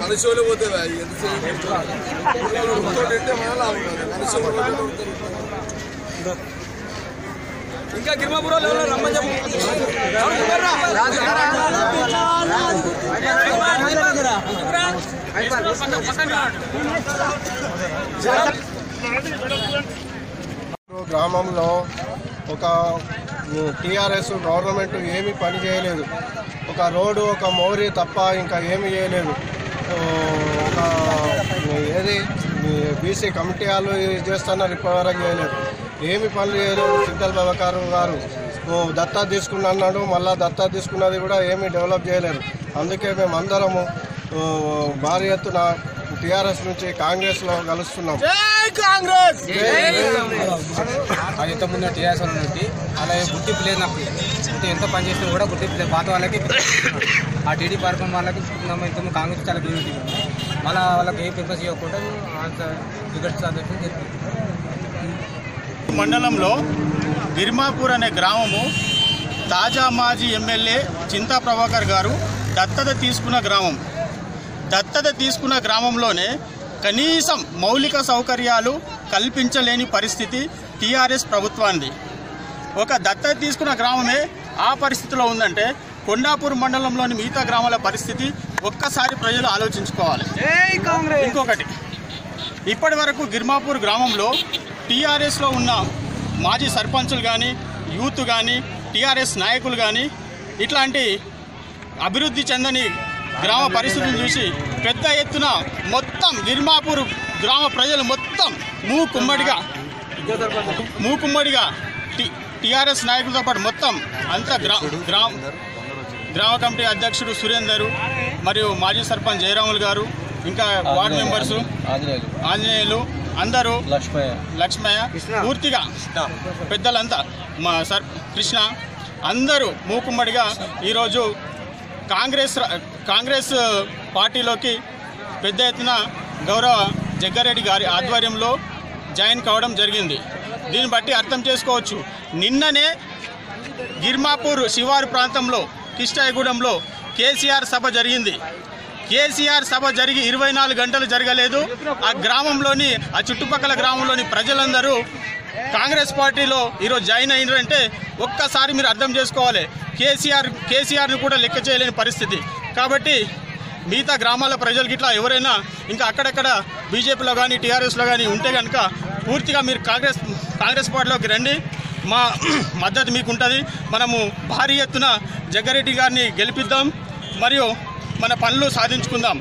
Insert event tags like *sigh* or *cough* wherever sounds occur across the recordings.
మనుషులు పోతే ఇంకా గిరిమాపురాలు ఎవరో రమ్మని చెప్పు గ్రామంలో ఒక టీఆర్ఎస్ గవర్నమెంట్ ఏమీ పని చేయలేదు. ఒక రోడ్డు ఒక మోరీ తప్ప ఇంకా ఏమీ చేయలేదు. ఒక ఏది బీసీ కమిటీ వాళ్ళు చేస్తున్నారు ఇప్పటివరకు చేయలేదు. ఏమి పనులు చేయలేదు సిద్ధల్ బాబాకారు గారు. దత్తా తీసుకున్నా అన్నాడు మళ్ళా దత్తా తీసుకున్నది కూడా ఏమీ డెవలప్ చేయలేరు అందుకే మేము అందరము భారీ ఎత్తున టీఆర్ఎస్ నుంచి కాంగ్రెస్లో కలుస్తున్నాం. అది ఇంతకుముందు టీఆర్ఎస్ వాళ్ళు నుండి అలాగే గుర్తింపు లేదు నాకు అంటే ఎంత పని చేసినా కూడా గుర్తింపు లేదు పాత వాళ్ళకి ఆ టీడీ పార్కం వాళ్ళకి ఇంతకుముందు ఇంతకుముందు కాంగ్రెస్ చాలా యూనిటీ మళ్ళీ వాళ్ళకి ఏ పర్పస్ ఇవ్వకుండా టికెట్స్ మండలంలో గిర్మాపూర్ అనే గ్రామము తాజా మాజీ ఎమ్మెల్యే చింతా ప్రభాకర్ గారు దత్తత తీసుకున్న గ్రామం. దత్తత తీసుకున్న గ్రామంలోనే కనీసం మౌలిక సౌకర్యాలు కల్పించలేని పరిస్థితి టీఆర్ఎస్ ప్రభుత్వానికి ఒక దత్తత తీసుకున్న గ్రామమే ఆ పరిస్థితిలో ఉందంటే కొండాపూర్ మండలంలోని మిగతా గ్రామాల పరిస్థితి ఒక్కసారి ప్రజలు ఆలోచించుకోవాలి. ఇంకొకటి ఇప్పటి వరకు గిర్మాపూర్ గ్రామంలో టీఆర్ఎస్లో ఉన్న మాజీ సర్పంచులు కానీ యూత్ కానీ టీఆర్ఎస్ నాయకులు కానీ ఇట్లాంటి అభివృద్ధి చెందని గ్రామ పరిస్థితులను చూసి పెద్ద ఎత్తున మొత్తం గిర్మాపూర్ గ్రామ ప్రజలు మొత్తం మూకుమ్మడిగా మూకుమ్మడిగా టి- టీఆర్ఎస్ నాయకులతో పాటు మొత్తం అంతా గ్రా గ్రామ గ్రామ కమిటీ అధ్యక్షుడు సురేందర్ మరియు మాజీ సర్పంచ్ జయరాములు గారు ఇంకా వార్డు మెంబర్సు ఆంజనేయులు. అందరూ లక్ష్మయ్య. పూర్తిగా పెద్దలంతా మా సర్ కృష్ణ అందరూ మూకుమ్మడిగా ఈరోజు కాంగ్రెస్ కాంగ్రెస్ పార్టీలోకి పెద్ద ఎత్తున గౌరవ జగ్గారెడ్డి గారి ఆధ్వర్యంలో జాయిన్ కావడం జరిగింది. దీన్ని బట్టి అర్థం చేసుకోవచ్చు. నిన్ననే గిర్మాపూర్ శివారు ప్రాంతంలో కిష్టాయగూడెంలో కేసీఆర్ సభ జరిగింది. కేసీఆర్ సభ జరిగి ఇరవై నాలుగు గంటలు జరగలేదు. ఆ గ్రామంలోని ఆ చుట్టుపక్కల గ్రామంలోని ప్రజలందరూ కాంగ్రెస్ పార్టీలో ఈరోజు జాయిన్ అయినారంటే ఒక్కసారి మీరు అర్థం చేసుకోవాలి. కేసీఆర్ కేసీఆర్ని కూడా లెక్క చేయలేని పరిస్థితి. కాబట్టి మిగతా గ్రామాల ప్రజలకి ఇట్లా ఎవరైనా ఇంకా అక్కడక్కడ బీజేపీలో కానీ టీఆర్ఎస్లో కానీ ఉంటే కనుక పూర్తిగా మీరు కాంగ్రెస్ కాంగ్రెస్ పార్టీలోకి రండి. మా *clears throat* మద్దతు మీకు ఉంటుంది మనము భారీ ఎత్తున జగ్గారెడ్డి గారిని గెలిపిద్దాం. మరియు మన పనులు సాధించుకుందాం.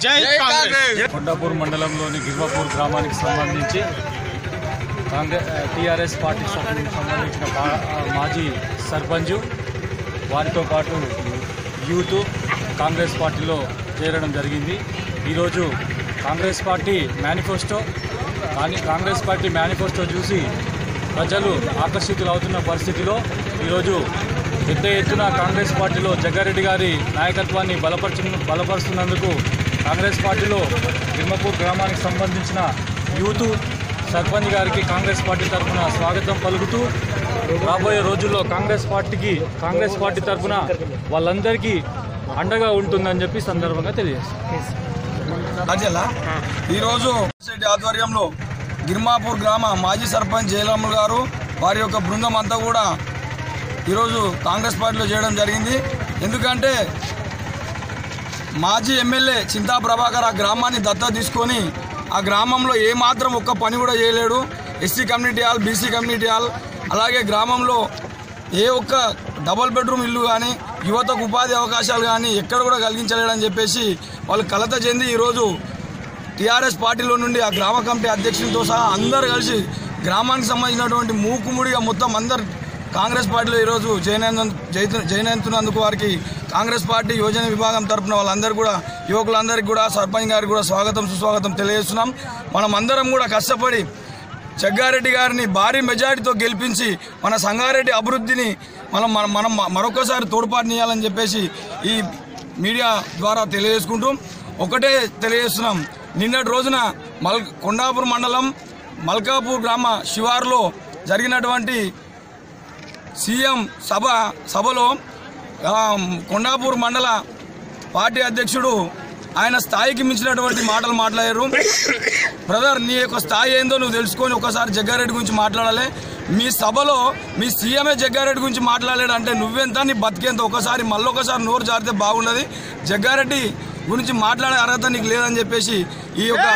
జై కాంగ్రెస్. కొండాపూర్ మండలంలోని గిర్వాపూర్ గ్రామానికి సంబంధించి కాంగ్రెస్ టీఆర్ఎస్ పార్టీకి సంబంధించిన మాజీ సర్పంచ్ వారితో పాటు యూత్ కాంగ్రెస్ పార్టీలో చేరడం జరిగింది. ఈరోజు కాంగ్రెస్ పార్టీ మేనిఫెస్టో కానీ కాంగ్రెస్ పార్టీ మేనిఫెస్టో చూసి ప్రజలు ఆకర్షితులు అవుతున్న పరిస్థితిలో ఈరోజు పెద్ద ఎత్తున కాంగ్రెస్ పార్టీలో జగ్గారెడ్డి గారి నాయకత్వాన్ని బలపరచు బలపరుస్తున్నందుకు కాంగ్రెస్ పార్టీలో తిమ్మపూర్ గ్రామానికి సంబంధించిన యూత్ సర్పంచ్ గారికి కాంగ్రెస్ పార్టీ తరఫున స్వాగతం పలుకుతూ రాబోయే రోజుల్లో కాంగ్రెస్ పార్టీకి కాంగ్రెస్ పార్టీ తరఫున వాళ్ళందరికీ అండగా ఉంటుందని చెప్పి సందర్భంగా తెలియజేస్తాం. ఈరోజు ఆధ్వర్యంలో గిర్మాపూర్ గ్రామ మాజీ సర్పంచ్ జయలమ్మ గారు వారి యొక్క బృందం అంతా కూడా ఈరోజు కాంగ్రెస్ పార్టీలో చేయడం జరిగింది. ఎందుకంటే మాజీ ఎమ్మెల్యే చింతా ప్రభాకర్ ఆ గ్రామాన్ని దత్తా తీసుకొని ఆ గ్రామంలో ఏమాత్రం ఒక్క పని కూడా చేయలేడు. SC community hall BC community hall అలాగే గ్రామంలో ఏ ఒక్క డబుల్ బెడ్రూమ్ ఇల్లు కానీ యువతకు ఉపాధి అవకాశాలు కానీ ఎక్కడ కూడా కలిగించలేడని చెప్పేసి వాళ్ళు కలత చెంది ఈరోజు టీఆర్ఎస్ పార్టీలో నుండి ఆ గ్రామ కమిటీ అధ్యక్షులతో సహా అందరు కలిసి గ్రామానికి సంబంధించినటువంటి మూకుముడిగా మొత్తం అందరు కాంగ్రెస్ పార్టీలో ఈరోజు జైనందు జైనంతున్నందుకు వారికి కాంగ్రెస్ పార్టీ యోజన విభాగం తరపున వాళ్ళందరూ కూడా యువకులందరికీ కూడా సర్పంచ్ గారికి కూడా స్వాగతం సుస్వాగతం తెలియజేస్తున్నాం. మనం అందరం కూడా కష్టపడి జగ్గారెడ్డి గారిని భారీ మెజారిటీతో గెలిపించి మన సంగారెడ్డి అభివృద్ధిని మనం మనం మనం మరొకసారి తోడ్పాటునియాలని చెప్పేసి ఈ మీడియా ద్వారా తెలియజేసుకుంటూ ఒకటే తెలియజేస్తున్నాం. నిన్నటి రోజున మల్ కొండాపూర్ మండలం మల్కాపూర్ గ్రామ శివారులో జరిగినటువంటి సీఎం సభ సభలో కొండాపూర్ మండల పార్టీ అధ్యక్షుడు ఆయన స్థాయికి మించినటువంటి మాటలు మాట్లాడారు. బ్రదర్ నీ యొక్క స్థాయి ఏందో నువ్వు తెలుసుకొని ఒకసారి జగ్గారెడ్డి గురించి మాట్లాడాలి. మీ సభలో మీ సీఎంఏ జగ్గారెడ్డి గురించి మాట్లాడాడు అంటే నువ్వెంత నీ బతికేంత? ఒకసారి మళ్ళొకసారి నోరు జారితే బాగుండదు. జగ్గారెడ్డి గురించి మాట్లాడే అర్హత నీకు లేదని చెప్పేసి ఈ యొక్క.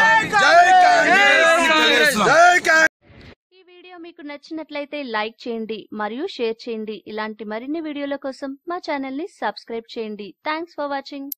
ఈ వీడియో మీకు నచ్చినట్లయితే లైక్ చేయండి మరియు షేర్ చేయండి. ఇలాంటి మరిన్ని వీడియోల కోసం మా ఛానల్ని సబ్స్క్రైబ్ చేయండి. Thanks for watching.